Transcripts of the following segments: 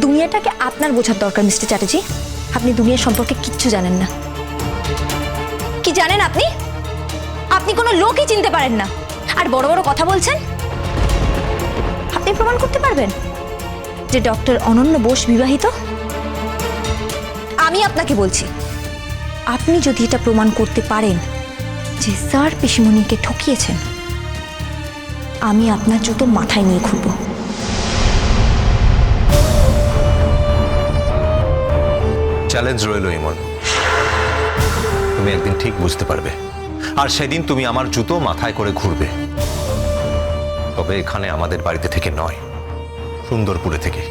দুনিয়াটাকে আপনার বোঝার দরকার, মিস্টার চ্যাটার্জি। আপনি দুনিয়ার সম্পর্কে কিচ্ছু জানেন না। কি জানেন আপনি? আপনি কোনো লোকই চিনতে পারেন না। আর বড় বড় কথা বলছেন? আপনি প্রমাণ করতে পারবেন যে ডক্টর অনন্য বোস বিবাহিত? আমি আপনাকে বলছি, আপনি যদি এটা প্রমাণ করতে পারেন যে স্যার পিসিমণিকে ঠকিয়েছেন, আমি আপনার জুতো মাথায় নিয়ে ঘুরবো। চ্যালেঞ্জ রইল, ইমন। তুমি একদিন ঠিক বুঝতে পারবে। আর সেদিন তুমি আমার জুতো মাথায় করে ঘুরবে। তবে এখানে আমাদের বাড়িতে থেকে নয়, সুন্দরপুরে থেকে।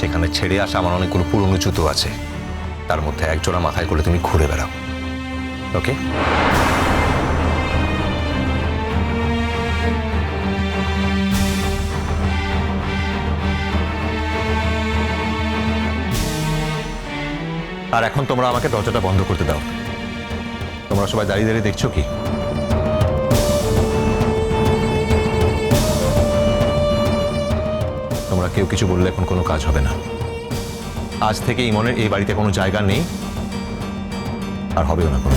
সেখানে ছেড়ে আসা আমার অনেকগুলো পুরনো জুতো আছে। তার মধ্যে একজোড়া মাথায় করে তুমি ঘুরে বেড়াও। ওকে? আর এখন তোমরা আমাকে দরজাটা বন্ধ করতে দাও। তোমরা সবাই দাঁড়িয়ে দাঁড়িয়ে দেখছ কি? তোমরা কেউ কিছু বললে এখন কোনো কাজ হবে না। আজ থেকে ইমনের এই বাড়িতে কোনো জায়গা নেই, আর হবেও না কোনো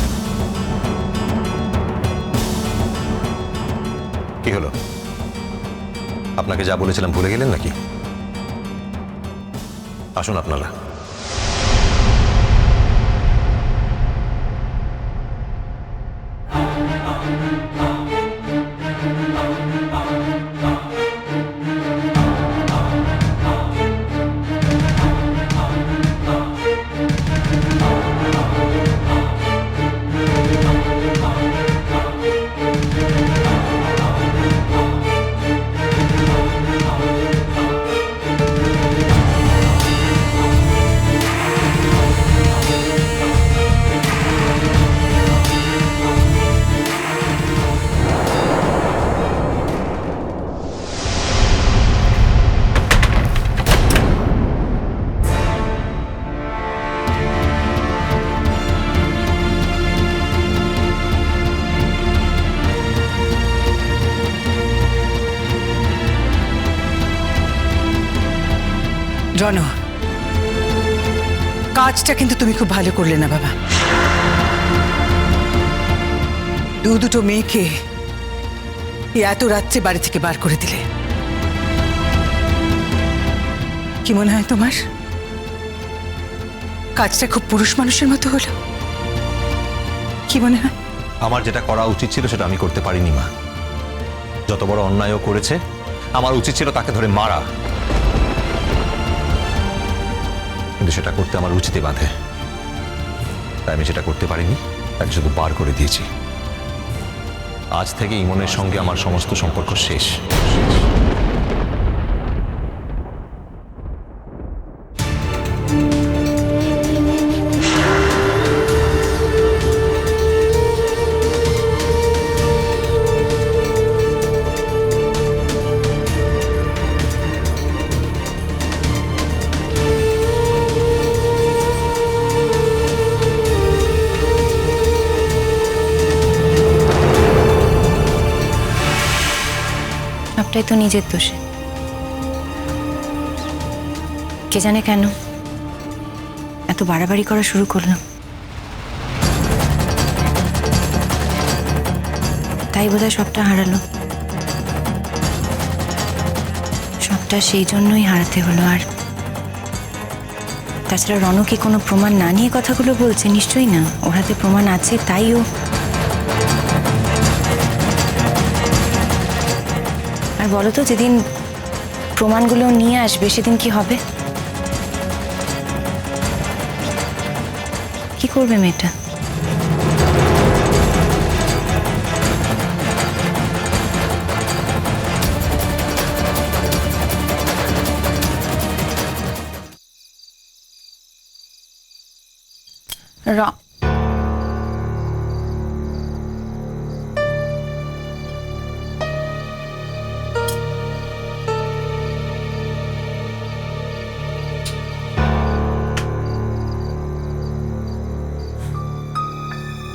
কি হলো? আপনাকে যা বলেছিলাম ভুলে গেলেন নাকি? আসুন আপনারা। রণ কাজটা কিন্তু তুমি খুব ভালো করলে না, বাবা। দু দুটো মেয়েকে এত রাত্রে বাড়ি থেকে বার করে দিলে। কি মনে হয় তোমার? কাজটা খুব পুরুষ মানুষের মতো হলো। কি মনে হয়? আমার যেটা করা উচিত ছিল সেটা আমি করতে পারিনি, মা। যত বড় অন্যায়ও করেছে, আমার উচিত ছিল তাকে ধরে মারা। কিন্তু সেটা করতে আমার উচিতে বাঁধে। তাই আমি সেটা করতে পারিনি, তাকে শুধু বার করে দিয়েছি। আজ থেকে ইমনের সঙ্গে আমার সমস্ত সম্পর্ক শেষ। সবটাই তো নিজের দোষে। কে জানে কেন এত বাড়াবাড়ি করা শুরু করলাম। তাই বোধহয় সবটা হারালো। সবটা সেই জন্যই হারাতে হলো আর। তাছাড়া রণ কি কোনো প্রমাণ না নিয়ে কথাগুলো বলছে? নিশ্চয়ই না। ওর হাতে প্রমাণ আছে, তাই ও আর বলো তো যেদিন প্রমাণগুলো নিয়ে আসবে সেদিন কি হবে? কি করবে মেয়েটা? র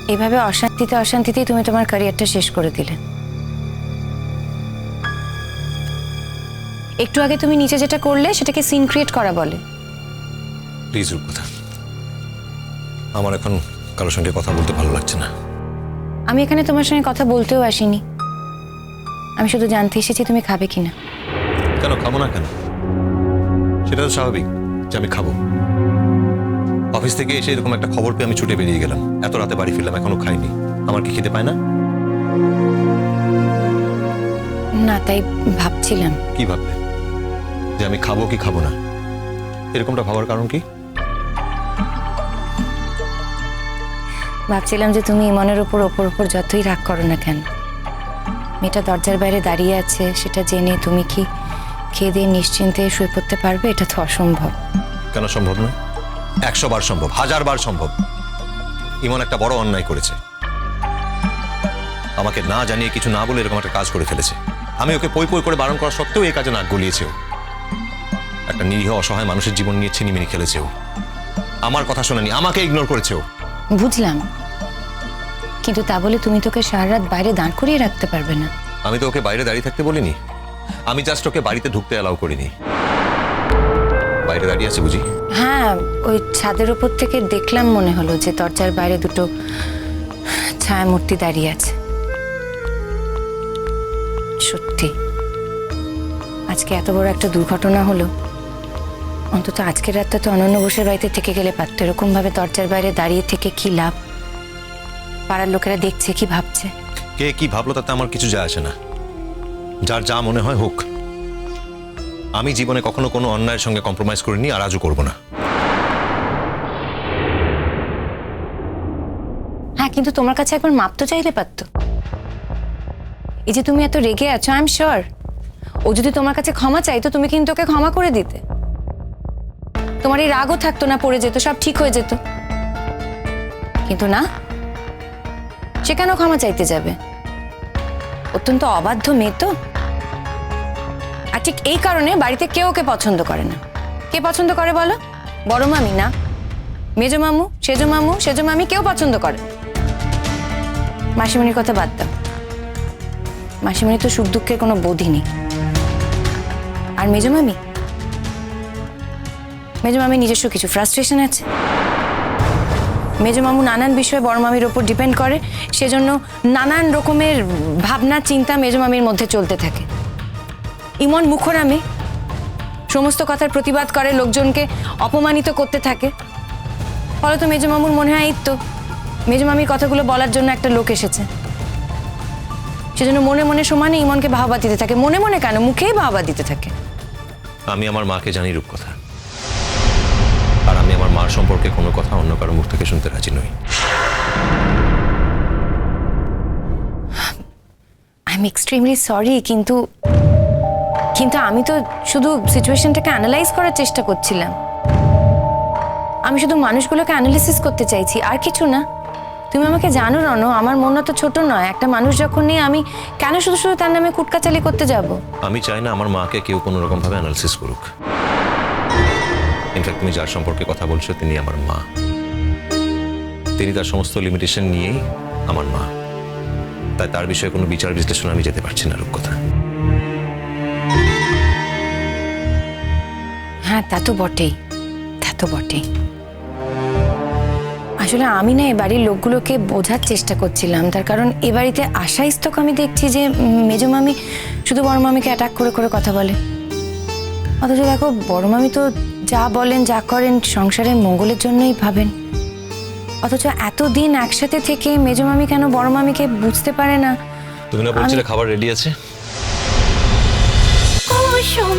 এভাবে অশান্তিতে অশান্তিতেই তুমি তোমার ক্যারিয়ারটা শেষ করে দিলে। একটু আগে তুমি নিচে যেটা করলে সেটাকে সিন ক্রিয়েট করা বলে। প্লিজ রূপকথা। আমার এখন কারোর সঙ্গে কথা বলতে ভালো লাগছে না। আমি এখানে তোমার সঙ্গে কথা বলতেও আসিনি। আমি শুধু জানতে এসেছি তুমি খাবে কিনা। কেন খাব না কেন? সেটা তো স্বাভাবিক যে আমি খাব। অফিস থেকে এসে এরকম একটা খবর পেয়ে আমি ছুটে বেরিয়ে গেলাম। এত রাতে বাড়ি ফিরলাম এখনও খাইনি। আমার কি খেতে পায় না? না তাই ভাবছিলাম। কি ভাবলে যে আমি খাব কি খাব না? এরকমটা ভাবার কারণ কি? ভাবছিলাম যে তুমি ইমনের ওপর ওপর ওপর যতই রাগ করো না কেন মেয়েটা দরজার বাইরে দাঁড়িয়ে আছে সেটা জেনে তুমি কি খেয়ে দিয়ে নিশ্চিন্তে শুয়ে পড়তে পারবে? এটা তো অসম্ভব। কেন সম্ভব নয়? একশো বার সম্ভব হাজার বার সম্ভব। ইমন একটা বড় অন্যায় করেছে। আমাকে না জানিয়ে কিছু না বলে এরকম একটা কাজ করে ফেলেছে। আমি ওকে পই পই করে বারণ করা সত্ত্বেও এই কাজে নাক গলিয়েছে ও। একটা নিরীহ অসহায় মানুষের জীবন নিয়ে ছিনিমিনি খেলেছে ও। আমার কথা শোনেনি আমাকে ইগনোর করেছে ও। বুঝলাম। কিন্তু তা বলে তুমি তোকে সারা রাত বাইরে দাঁড় করিয়ে রাখতে পারবে না। আমি তো ওকে বাইরে দাঁড়িয়ে থাকতে বলিনি। আমি জাস্ট ওকে বাড়িতে ঢুকতে অ্যালাউ করিনি। বাইরে দাঁড়িয়ে আছে বুঝি? হ্যাঁ ওই ছাদের উপর থেকে দেখলাম মনে হলো যে দরজার বাইরে দুটো ছায়া মূর্তি দাঁড়িয়ে আছে। সত্যি। আজকে এত বড় একটা দুর্ঘটনা হলো। অন্তত আজকের রাতটা তো অনন্য বসের বাড়িতে থেকে গেলে পারতো। এরকম ভাবে দরজার বাইরে দাঁড়িয়ে থেকে কি লাভ? পাড়ার লোকেরা দেখছে কি ভাবছে? কে কি ভাবলো তাতে আমার কিছু যায় আসে না। যার যা মনে হয় হোক। আমি জীবনে কখনো কোনো অন্যায়ের সঙ্গে কম্প্রোমাইজ করিনি আর আজও করব না। হ্যাঁ কিন্তু তোমার কাছে একবার মাপ তো চাইতে পারতো। এই যে তুমি এত রেগে আছো আই এম শিওর ও যদি তোমার কাছে ক্ষমা চাইতো, তুমি কিন্তু ওকে ক্ষমা করে দিতে। তোমার এই রাগও থাকতো না, পড়ে যেত, সব ঠিক হয়ে যেত। কিন্তু না, সে কেন ক্ষমা চাইতে যাবে? অত্যন্ত অবাধ্য মেয়ে তো। ঠিক এই কারণে বাড়িতে কেউ ওকে পছন্দ করে না। কে পছন্দ করে বলো? বড় মামি না? মেজো মামু, সেজো মামু, সেজো মামি কেউ পছন্দ করে। মাসিমণির কথা বাদ দাও। মাসিমণি তো সুখ দুঃখের কোনো বোধই নেই। আর মেজো মামি? মেজো মামি নিজস্ব কিছু ফ্রাস্ট্রেশন আছে। মেজো মামু নানান বিষয়ে বড় মামির ওপর ডিপেন্ড করে। সেজন্য নানান রকমের ভাবনা, চিন্তা মেজো মামির মধ্যে চলতে থাকে। ইমন মুখরামে সমস্ত কথার প্রতিবাদ করে লোকজনকে অপমানিত করতে থাকে। ফলে তো মেজো মামুর মনে হয় এই তো মেজো মামির কথাগুলো বলার জন্য একটা লোক এসেছে। সেজন্য মনে মনে সমানে ইমনকে বাহবা দিতে থাকে। মনে মনে কেন? মুখেই বাহবা দিতে থাকে। আমি আমার মাকে জানি রূপকথা। আর আমি আমার মার সম্পর্কে কোনো কথা অন্য কারও মুখ থেকে শুনতে রাজি নই। আই এম এক্সট্রিমলি সরি কিন্তু কিন্তু আমি তো শুধু সিচুয়েশনটাকে অ্যানালাইজ করার চেষ্টা করছিলাম। আমি শুধু মানুষগুলোকে অ্যানালিসিস করতে চাইছি, আর কিছু না। তুমি আমাকে জানো, রনো, আমার মন তো ছোট নয়। একটা মানুষ যখন নেই আমি কেন শুধু শুধু তার নামে কুটকাচালি করতে যাব? আমি চাই না আমার মাকে কেউ কোনো রকম ভাবে অ্যানালিসিস করুক ইনফ্যাক্ট তুমি যার সম্পর্কে কথা বলছো, তিনি আমার মা। তিনি তার সমস্ত লিমিটেশন নিয়েই আমার মা। তাই তার বিষয়ে কোনো বিচার বিশ্লেষণ আমি যেতে পারছি না, রূপকথা। হ্যাঁ তা তো বটেই। তা তো বটেই। আসলে আমি না এ বাড়ির লোকগুলোকে বোঝার চেষ্টা করছিলাম। তার কারণ এ বাড়িতে আশা ইস্তক আমি দেখছি যে মেজো মামি শুধু বড় মামিকে অ্যাটাক করে করে কথা বলে। অথচ দেখো বড় মামি তো যা বলেন যা করেন সংসারের মঙ্গলের জন্যই ভাবেন। অথচ এতদিন একসাথে থেকে মেজো মামি কেন বড় মামিকে বুঝতে পারে না? তুমি না বলছিলে খাবার রেডি আছে? কুসুম